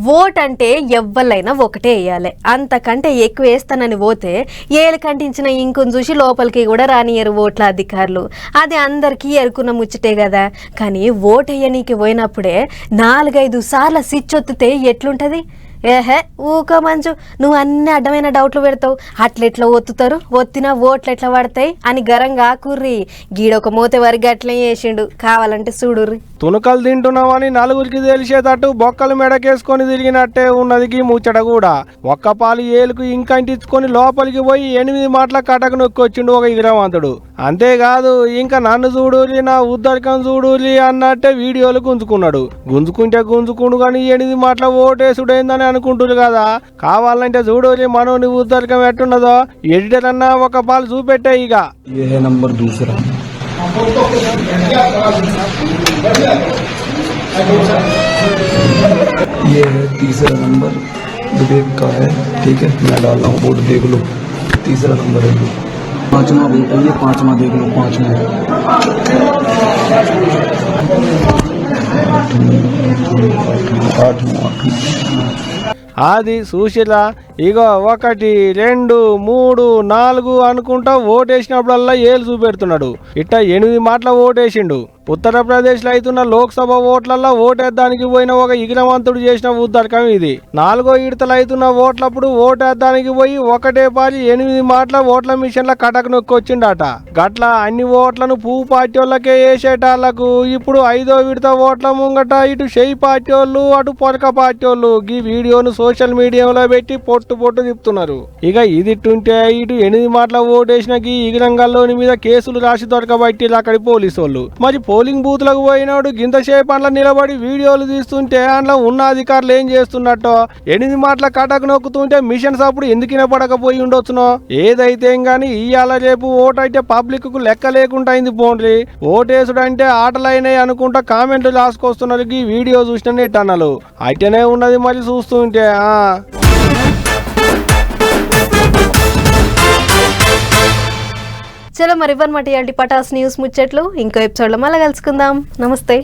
Vote అంటే ఎవ్వలైనా ఒకటే వేయాలి. అంతకంటే ఎక్కువ వేస్తానని పోతే ఏళ్ళు కంటించిన ఇంకుని చూసి లోపలికి కూడా రానియరు ఓట్ల అధికారులు. అది అందరికీ ఎరుకున్న ముచ్చటే కదా. కానీ ఓట్ వేయనీకి పోయినప్పుడే నాలుగైదు సార్లు స్విచ్ ఒత్తితే ఎట్లుంటుంది? ఏహే ఊక మంచు నువ్వు అన్ని అడ్డమైన డౌట్లు పెడతావు. అట్లెట్లా ఒత్తుతారు? ఒత్తినా ఓట్లు ఎట్లా పడతాయి? అని గరంగా కుర్రి. గీడొక మూత వరకు అట్లే చేసిండు. కావాలంటే చూడుర్రి. తునకలు తింటున్నామని నలుగురికి తెలిసేటట్టు బొక్కలు మెడకేసుకొని తిరిగినట్టే ఉన్నది ముచ్చట కూడా. ఒక్క పాలు ఏలుకు ఇంకంటించుకొని లోపలికి పోయి ఎనిమిది మాటల కటకు నొక్కొచ్చిండు ఒక ఇగ్రవంతుడు అంతేకాదు ఇంకా నన్ను చూడూలి నా ఉద్దరికం చూడూలి అన్నట్టే వీడియోలు గుంజుకున్నాడు. గుంజుకుంటే గుంజుకుండు కానీ ఎనిమిది మాటల ఓటేసుడైందని అనుకుంటున్నారు కదా కావాలంటే చూడూలి మనోని ఉద్దరికం ఎట్టున్నదో ఎడిటర్ అన్నా ఒక పాలు చూపెట్టే ఇక ये है नंबर दूसरा ये है तीसरा नंबर विवेक का है ठीक है मैं डाल रहा हूँ वोट देख लो तीसरा नंबर है ये पांचवा वोट है ये पांचवा देख लो पांचवा అది సుశీల ఇగో ఒకటి రెండు మూడు నాలుగు అనుకుంటా ఓటేసినప్పుడల్లా ఏలు చూపెడుతున్నాడు. ఇట్ట ఎనిమిది మాటల ఓటేసిండు. ఉత్తరప్రదేశ్లో అవుతున్న లోక్సభ ఓట్లల్లో ఓటేద్దానికి పోయిన ఒక ఇగ్నవంతుడు చేసిన ఉద్దర్కం ఇది. నాలుగో విడతలు అవుతున్న ఓట్లప్పుడు ఓటేద్దానికి పోయి ఒకటే పారి ఎనిమిది మాటల ఓట్ల మిషన్ల కటక నొక్కొచ్చిండట గట్ల అన్ని ఓట్లను పువ్వు పార్టీ వాళ్ళకే వేసేటాళ్ళకు ఇప్పుడు ఐదో విడత ఓట్ల ముంగట ఇటు షెయి పార్టీ వాళ్ళు అటు పొరక పార్టీ వాళ్ళు ఈ వీడియోను సోషల్ మీడియాలో పెట్టి పొట్టు పొట్టు తిప్పుతున్నారు. ఇక ఇది ఇట్టుంటే ఇటు ఎనిమిది మాటల ఓటేసిన ఈ ఇగరంగల్లోని మీద కేసులు రాసి దొరకబట్టి అక్కడి పోలీసు వాళ్ళు. మరి పోలింగ్ బూత్లకు పోయినాడు గింతసేపు అండ్ల నిలబడి వీడియోలు తీస్తుంటే అందులో ఉన్న అధికారులు ఏం చేస్తున్నట్టో? ఎనిమిది మాటల కటకు నొక్కుతుంటే మిషన్స్ అప్పుడు ఎందుకు వినపడకపోయి ఉండొచ్చునో? ఏదైతే గాని ఇయ్యాల రేపు ఓటు అయితే పబ్లిక్కు లెక్క లేకుండా అయింది పోండ్రి ఓటేసుడు అంటే ఆటలైనాయి అనుకుంటా కామెంట్లు రాసుకొస్తున్నారు ఈ వీడియో చూసిన నెట్ అన్నలు. అయితేనే ఉన్నది మరి చూస్తుంటే ఆ. చలో మరి ఇవ్వనమాట ఇవాళ పటాస్ న్యూస్ ముచ్చట్లు. ఇంకో ఎపిసోడ్లో మళ్ళీ కలుసుకుందాం. నమస్తే.